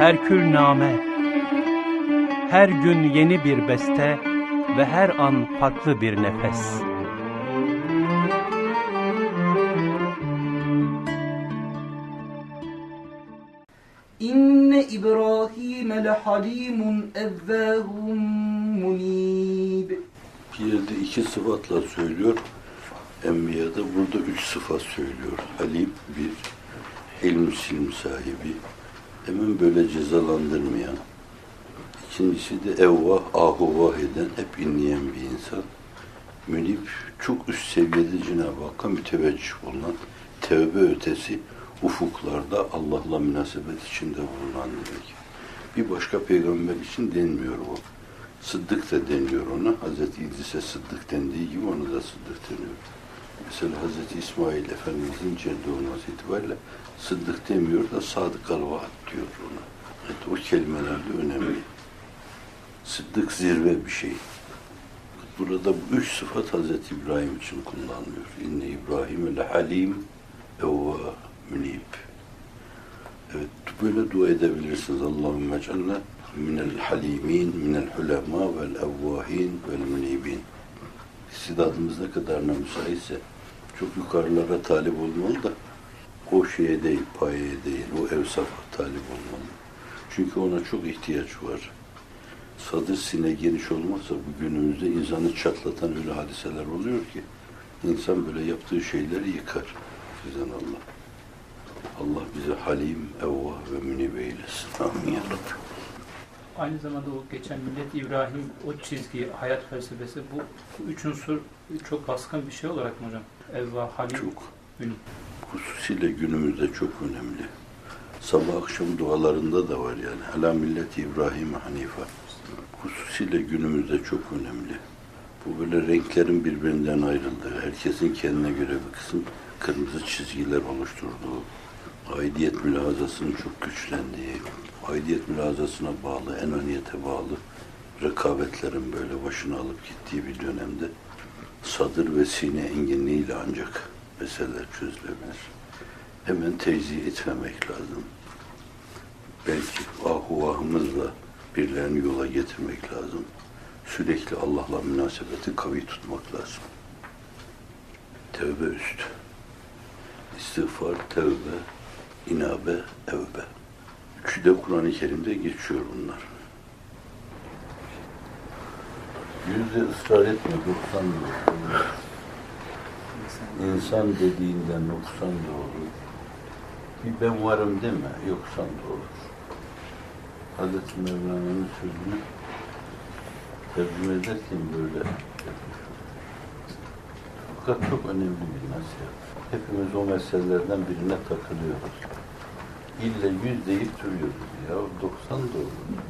Herkül name. Her gün yeni bir beste ve her an farklı bir nefes. İnne İbrahim lehalimun evvahum munib. Bir yerde iki sıfatla söylüyor. Enbiya'da burada üç sıfat söylüyor. Halim bir, ilm silm sahibi. Hemen böyle cezalandırmayan. İkincisi de evvah, ahuvah eden, hep inleyen bir insan. Münip, çok üst seviyede Cenab-ı Hakk'a müteveccih bulunan, tevbe ötesi ufuklarda Allah'la münasebet içinde bulunan demek. Bir başka peygamber için denmiyor o. Sıddık da deniyor ona. Hazreti İdris'e Sıddık dendiği gibi ona da Sıddık deniyor. Mesela Hazreti İsmail Efendimizin ceddi olması itibariyle Sıddık demiyor da Sadık Alvaat diyor ona. Evet, o kelimeler de önemli. Sıddık zirve bir şey. Burada bu üç sıfat Hazreti İbrahim için kullanılıyor. İnne İbrahim le halim evva münib. Evet, böyle dua edebilirsiniz. Allahümme ec'alna minel halimin, minel hulema vel evvahin vel münibin. İstidadımız ne kadarına müsaitse çok yukarılara talip olmalı da o şeye değil, payeye değil, o evsafa talip olmalı. Çünkü ona çok ihtiyaç var. Sadır sine geniş olmazsa bu günümüzde insanı çatlatan öyle hadiseler oluyor ki insan böyle yaptığı şeyleri yıkar. Bizden Allah. Allah bize halim, evvah ve münib eylesin. Amin ya Rabbi. Aynı zamanda o geçen millet İbrahim o çizgi, hayat felsefesi bu, bu üç unsur çok baskın bir şey olarak mı hocam? Evva, halim, Çok. ünlü. Hususiyle günümüzde çok önemli. Sabah akşam dualarında da var yani. Hala milleti İbrahim Hanife. Hususiyle günümüzde çok önemli. Bu böyle renklerin birbirinden ayrıldığı, herkesin kendine göre bir kısım kırmızı çizgiler oluşturduğu, aidiyet mülazasının çok güçlendiği, aidiyet mülazasına bağlı, enaniyete bağlı rekabetlerin böyle başını alıp gittiği bir dönemde sadır ve sine enginliğiyle ancak meseleler çözülebilir. Hemen teyzi etmemek lazım. Belki ahuvahımızla birilerini yola getirmek lazım. Sürekli Allah'la münasebeti kavi tutmak lazım. Tevbe üst. İstiğfar, tevbe, inabe, evbe. Üçü Kur'an-ı Kerim'de geçiyor bunlar. Yüzde ısrar etme, noksan da. İnsan dediğinde noksan da olur. Bir ben varım deme, yoksan da olur. Hazreti Mevlana'nın sözünü tercüme ederken böyle yapmış. Fakat çok önemli bir nasihat. Hepimiz o meselelerden birine takılıyoruz. İlle yüz deyip duruyoruz. Ya 90 da olur.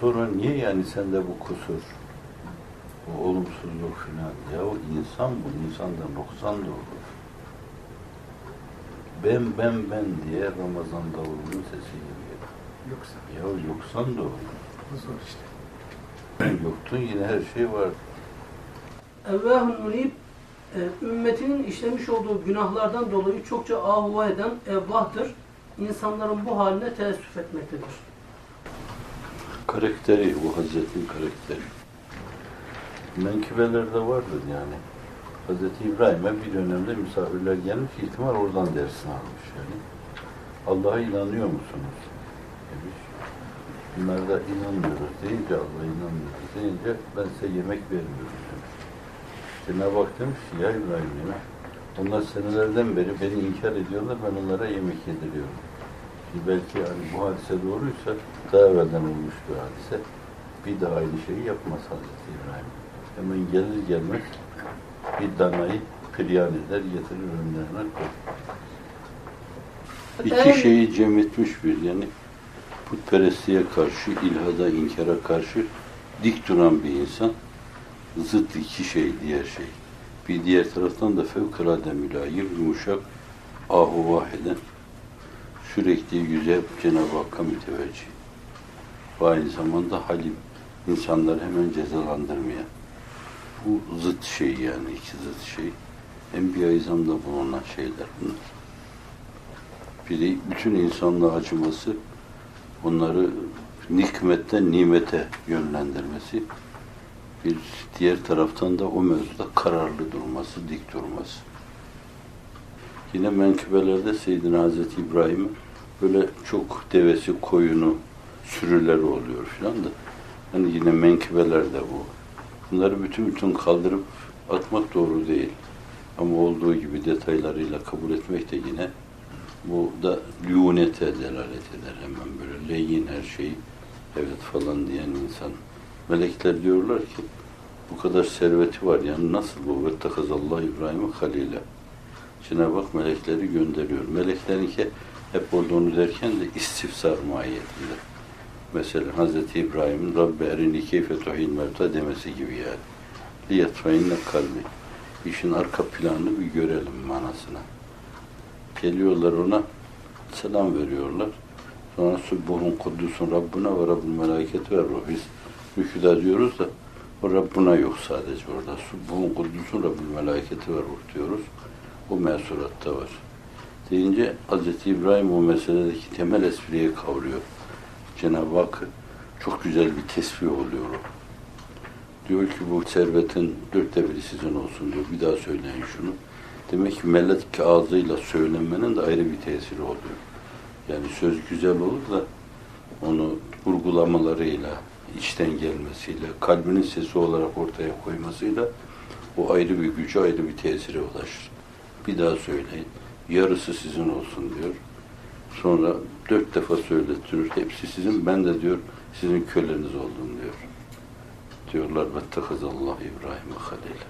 Sonra niye yani sende bu kusur? Bu olumsuzluk filan. Ya o insan bu. insanda noksan da olur. Ben ben ben diye Ramazan davulunun sesi geliyor. Yoksa Ya yoksan da olur. zor işte. Yoktun yine her şey var. Evvahun munib e, ümmetinin işlemiş olduğu günahlardan dolayı çokça ahuva eden evvahtır. İnsanların bu haline teessüf etmektedir. Karakteri, bu Hazretin karakteri. Menkıbelerde vardır yani. Hazreti İbrahim'e bir dönemde misafirler gelmiş, ihtimal oradan dersini almış yani. Allah'a inanıyor musunuz? Demiş. Bunlar da inanmıyoruz deyince, Allah'a inanmıyoruz deyince ben size yemek vermiyorum demiş. Cenab-ı Hak demiş ki, ya İbrahim demiş, onlar senelerden beri beni inkar ediyorlar, ben onlara yemek yediriyorum. Şimdi belki hani bu hadise doğruysa daha evvelden olmuş bir hadise. Bir daha aynı şeyi yapmaz Hazreti İbrahim. Hemen gelir gelmez bir danayı piryan eder, getirir önlerine koyar. İki şeyi cem etmiş bir yani putperestliğe karşı, ilhada, inkara karşı dik duran bir insan zıt iki şey, diğer şey. Bir diğer taraftan da fevkalade mülayim, yumuşak, ahuvah eden, sürekli yüze Cenab-ı Hakk'a müteveccih. Ve aynı zamanda halim, insanları hemen cezalandırmayan. Bu zıt şey yani, iki zıt şey. Enbiya-i İzam'da bulunan şeyler bunlar. Biri bütün insanlığa acıması, onları nikmetten nimete yönlendirmesi. Bir diğer taraftan da o mevzuda kararlı durması, dik durması. Yine menkıbelerde Seyyidina Hazreti İbrahim'in böyle çok devesi, koyunu, sürüleri oluyor filan da. Hani yine menkıbelerde bu. Bunları bütün bütün kaldırıp atmak doğru değil. Ama olduğu gibi detaylarıyla kabul etmek de yine bu da lüunete delalet eder hemen böyle leyin her şeyi evet falan diyen insan. Melekler diyorlar ki bu kadar serveti var yani nasıl bu? Vettekazallah İbrahim'i halile. Cenab-ı Hak melekleri gönderiyor. Meleklerinki hep orada onu derken de istifsar mahiyetinde. Mesela Hazreti İbrahim'in Rabbi erini keyfe tuhil mevta demesi gibi yani. Liyetfeinle kalbi. İşin arka planını bir görelim manasına. Geliyorlar ona, selam veriyorlar. Sonra Sübbuhun Kuddusun Rabbuna ve Rabbul Melaket ve Ruh. Rüküda diyoruz da o Rabbuna yok sadece orada. Sübbuhun Kuddusun Rabbul Melaket ve Ruh diyoruz. O mesuratta var. Deyince Hz. İbrahim o meseledeki temel espriye kavruyor. Cenab-ı Hak çok güzel bir tesbih oluyor o. Diyor ki bu servetin dörtte biri sizin olsun diyor. Bir daha söyleyin şunu. Demek ki melek ağzıyla söylenmenin de ayrı bir tesiri oluyor. Yani söz güzel olur da onu vurgulamalarıyla, içten gelmesiyle, kalbinin sesi olarak ortaya koymasıyla o ayrı bir gücü, ayrı bir tesire ulaşır. Bir daha söyleyin. Yarısı sizin olsun diyor. Sonra dört defa söylettiriyor. Hepsi sizin, ben de diyor sizin köleniz oldum diyor. Diyorlar ve tekazallah İbrahim'e halil.